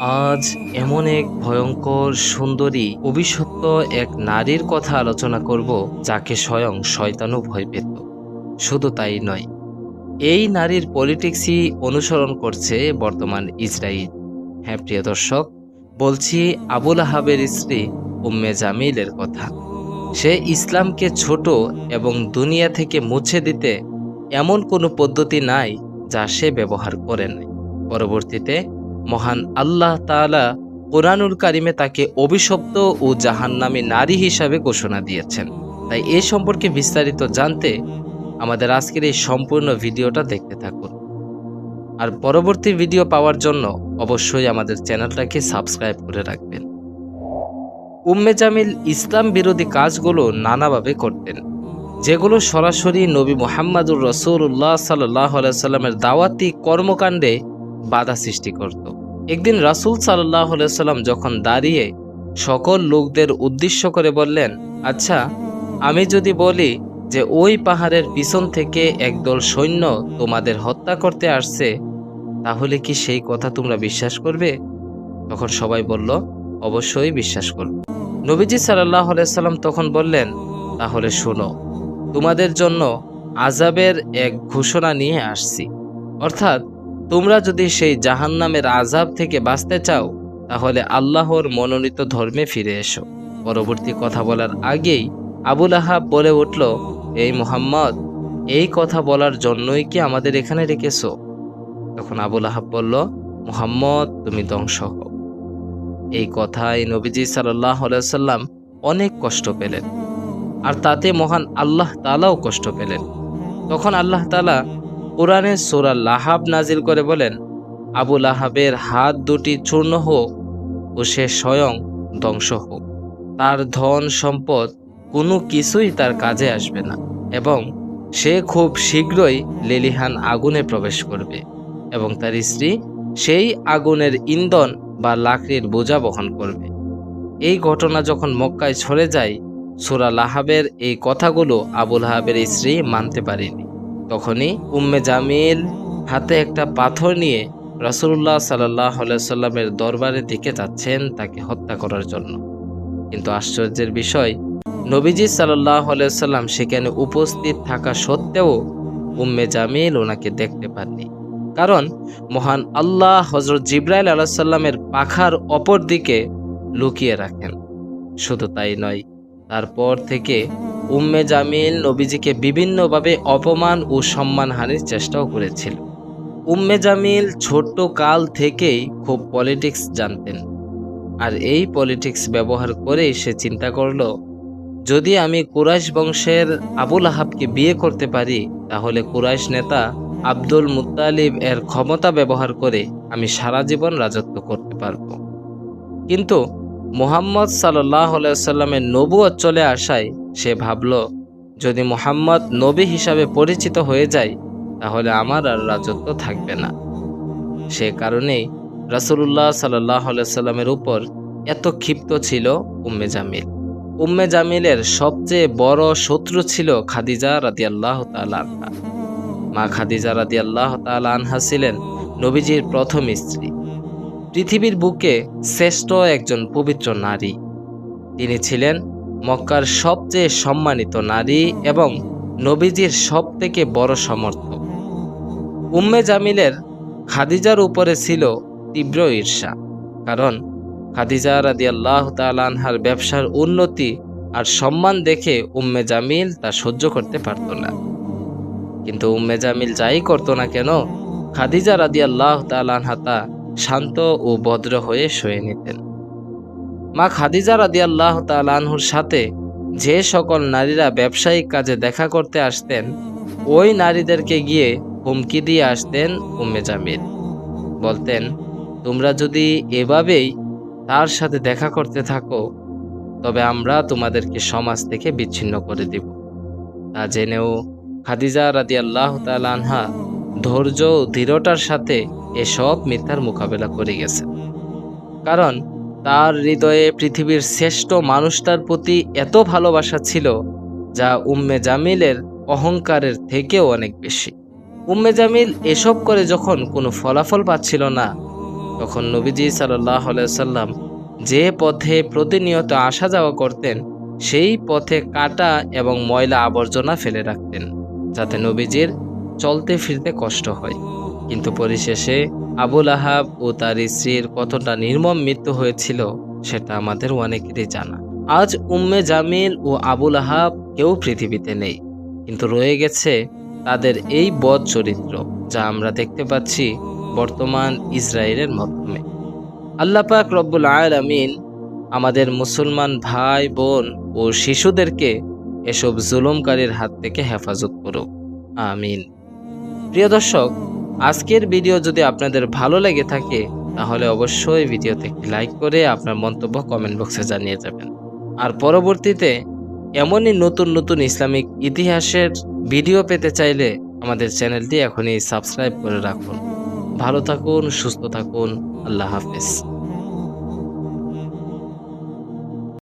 আজ এমন এক ভয়ঙ্কর সুন্দরী অভিশপ্ত এক নারীর কথা আলোচনা করব, যাকে স্বয়ং শয়তানও ভয় পেত। শুধু তাই নয়, এই নারীর পলিটিক্সই অনুসরণ করছে বর্তমান ইসরায়েল হ্যাঁ প্রিয় দর্শক, বলছি আবুল আহাবের স্ত্রী উম্মে জামিলের কথা। সে ইসলামকে ছোট এবং দুনিয়া থেকে মুছে দিতে এমন কোনো পদ্ধতি নাই যা সে ব্যবহার করে পরবর্তীতে মহান আল্লাহ তাআলা কোরআনুল কারিমে তাকে অভিশপ্ত ও জাহান্নামী নারী হিসাবে ঘোষণা দিয়েছেন। তাই এ সম্পর্কে বিস্তারিত জানতে আমাদের আজকের এই সম্পূর্ণ ভিডিওটা দেখতে থাকুন। আর পরবর্তী ভিডিও পাওয়ার জন্য অবশ্যই আমাদের চ্যানেলটাকে সাবস্ক্রাইব করে রাখবেন। উম্মে জামিল ইসলাম বিরোধী কাজগুলো নানাভাবে করতেন। যেগুলো সরাসরি নবী মোহাম্মদুর রসুল্লাহ সাল্লাহ সাল্লামের দাওয়াতি কর্মকাণ্ডে বাধা সৃষ্টি করত। একদিন রাসুল সাল্লাহ সাল্লাম যখন দাঁড়িয়ে সকল লোকদের উদ্দেশ্য করে বললেন আচ্ছা আমি যদি বলি যে ওই পাহাড়ের পিছন থেকে একদল সৈন্য তোমাদের হত্যা করতে আসছে, তাহলে কি সেই কথা তোমরা বিশ্বাস করবে? তখন সবাই বলল, অবশ্যই বিশ্বাস করবে। নবীজি সাল্লাহ সাল্লাম তখন বললেন, তাহলে শোনো, তোমাদের জন্য আজাবের এক ঘোষণা নিয়ে আসছি। অর্থাৎ তোমরা যদি সেই জাহান্নামের আজাব থেকে বাঁচতে চাও, তাহলে আল্লাহর মনোনীত ধর্মে ফিরে এসো। পরবর্তী কথা বলার আগেই আবুল আহাব বলে উঠল, এই মোহাম্মদ, এই কথা বলার জন্যই কি আমাদের এখানে রেখেছো? তখন আবুল আহাব বলল, মোহাম্মদ, তুমি ধ্বংস হও। এই কথায় নবীজি সাল্লাহ সাল্লাম অনেক কষ্ট পেলেন। আর তাতে মহান আল্লাহ তালাও কষ্ট পেলেন। তখন আল্লাহ তালা কোরআনের সোরা লাহাব নাজিল করে বলেন, আবু লাহাবের হাত দুটি চূর্ণ হোক ও সে স্বয়ং ধ্বংস হোক। তার ধন সম্পদ কোনো কিছুই তার কাজে আসবে না এবং সে খুব শীঘ্রই লেলিহান আগুনে প্রবেশ করবে এবং তার স্ত্রী সেই আগুনের ইন্ধন বা লাকড়ির বোঝা বহন করবে। এই ঘটনা যখন মক্কায় ছড়ে যায়, সুরা লাহাবের এই কথাগুলো আবুল হাবের স্ত্রী মানতে পারেনি। তখনই উম্মে জামিল হাতে একটা পাথর নিয়ে রাসুল্লাহ সাল্লাহ সাল্লামের দরবারের দিকে যাচ্ছেন তাকে হত্যা করার জন্য। কিন্তু আশ্চর্যের বিষয়, নবীজি সাল্লাহ সাল্লাম সেখানে উপস্থিত থাকা সত্ত্বেও উম্মে জামিল ওনাকে দেখতে পাননি। কারণ মহান আল্লাহ হজরত জিব্রাইল আলাহ সাল্লামের পাখার অপর দিকে লুকিয়ে রাখেন। শুধু তাই নয়, তারপর থেকে উম্মে জামিল নবীজিকে বিভিন্নভাবে অপমান ও সম্মানহানির চেষ্টাও করেছিল। উম্মে জামিল ছোট্ট কাল থেকেই খুব পলিটিক্স জানতেন আর এই পলিটিক্স ব্যবহার করেই সে চিন্তা করল, যদি আমি কুরাইশ বংশের আবুল আহাবকে বিয়ে করতে পারি, তাহলে কুরাইশ নেতা আব্দুল মুতালিব এর ক্ষমতা ব্যবহার করে আমি সারা জীবন রাজত্ব করতে পারব। কিন্তু মোহাম্মদ সাল্লাহ সাল্লামের নবুয়ত চলে আসায় সে ভাবল, যদি মোহাম্মদ নবী হিসাবে পরিচিত হয়ে যায়, তাহলে আমার আর রাজত্ব থাকবে না। সে কারণেই রাসুল্লাহ সাল্লাহ সাল্লামের উপর এত ক্ষিপ্ত ছিল উম্মে জামিল। উম্মে জামিলের সবচেয়ে বড় শত্রু ছিল খাদিজা রাদিয়াল্লাহ তালা মা খাদিজা রাদিয়াল্লাহ তালা আনহা ছিলেন নবীজির প্রথম স্ত্রী। পৃথিবীর বুকে শ্রেষ্ঠ একজন পবিত্র নারী। তিনি ছিলেন মক্কার সবচেয়ে সম্মানিত নারী এবং নবীজির সব থেকে বড় সমর্থক। উম্মে জামিলের খাদিজার উপরে ছিল তীব্র ঈর্ষা, কারণ খাদিজা রাদি আল্লাহ তালানহার ব্যবসার উন্নতি আর সম্মান দেখে উম্মে জামিল তা সহ্য করতে পারত না। কিন্তু উম্মে জামিল যাই করতো না কেন, খাদিজা রাদি আল্লাহ তালানহা তা শান্ত ও ভদ্র হয়ে শুয়ে নিতেন। মা খাদিজা রাদি আল্লাহ তালানহুর সাথে যে সকল নারীরা ব্যবসায়িক কাজে দেখা করতে আসতেন, ওই নারীদেরকে গিয়ে হুমকি দিয়ে আসতেন উম্মে জামিল। বলতেন, তোমরা যদি এভাবেই তার সাথে দেখা করতে থাকো, তবে আমরা তোমাদেরকে সমাজ থেকে বিচ্ছিন্ন করে দিব। তা জেনেও খাদিজা রাদি আল্লাহ আনহা ধৈর্য ও দৃঢ়তার সাথে এসব মিথ্যার মোকাবেলা করে গেছে কারণ তার হৃদয়ে পৃথিবীর শ্রেষ্ঠ মানুষটার প্রতি এত ভালোবাসা ছিল যা উম্মে জামিলের অহংকারের থেকেও অনেক বেশি। উম্মে জামিল এসব করে যখন কোনো ফলাফল পাচ্ছিল না, তখন নবীজি সাল্লাহ সাল্লাম যে পথে প্রতিনিয়ত আসা যাওয়া করতেন, সেই পথে কাটা এবং ময়লা আবর্জনা ফেলে রাখতেন, যাতে নবীজির চলতে ফিরতে কষ্ট হয়। কিন্তু পরিশেষে আবুল আহাব ও তার স্ত্রীর কতটা নির্মম মৃত্যু হয়েছিল, সেটা আমাদের অনেকেরই জানা। আজ উম্মে জামিল ও আবুল আহাব কেউ পৃথিবীতে নেই, কিন্তু রয়ে গেছে তাদের এই বদ চরিত্র, যা আমরা দেখতে পাচ্ছি বর্তমান ইসরায়েলের মাধ্যমে। আল্লাহ পাক রব্বুল আমিন আমাদের মুসলমান ভাই, বোন ও শিশুদেরকে এসব জুলুমকারীর হাত থেকে হেফাজত করুক। আমিন। প্রিয় দর্শক আজকের ভিডিও যদি আপনাদের ভালো লেগে থাকে, তাহলে অবশ্যই ভিডিওতে একটি লাইক করে আপনার মন্তব্য কমেন্ট বক্সে জানিয়ে যাবেন। আর পরবর্তীতে এমনই নতুন নতুন ইসলামিক ইতিহাসের ভিডিও পেতে চাইলে আমাদের চ্যানেলটি এখনই সাবস্ক্রাইব করে রাখুন। ভালো থাকুন, সুস্থ থাকুন, আল্লাহ হাফেজ।